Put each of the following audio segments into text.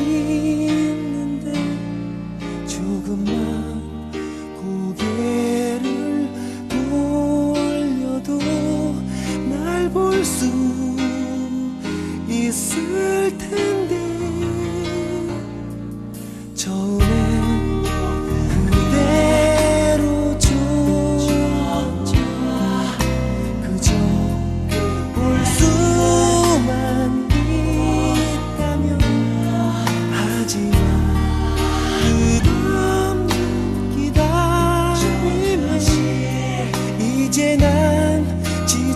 있는데 조금만 고개를 돌려도 날 볼 수 있을 텐데.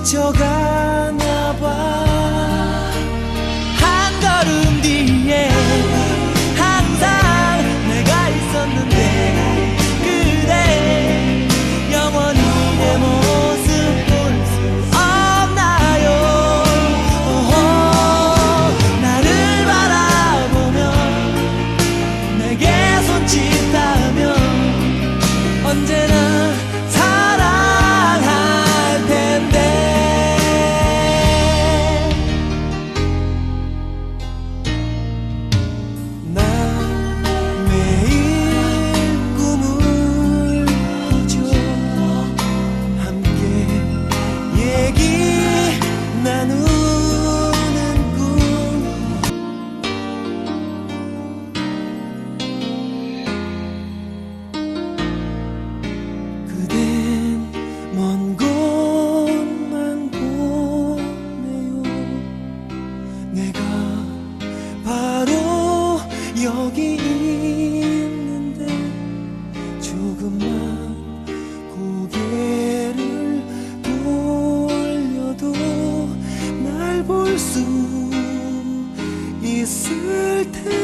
就该 여기 있는데 조금만 고개를 돌려도 날 볼 수 있을 텐데.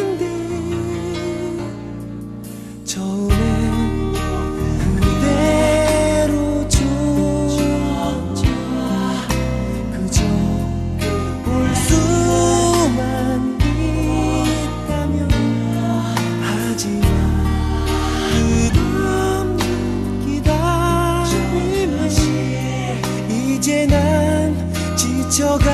잊어가.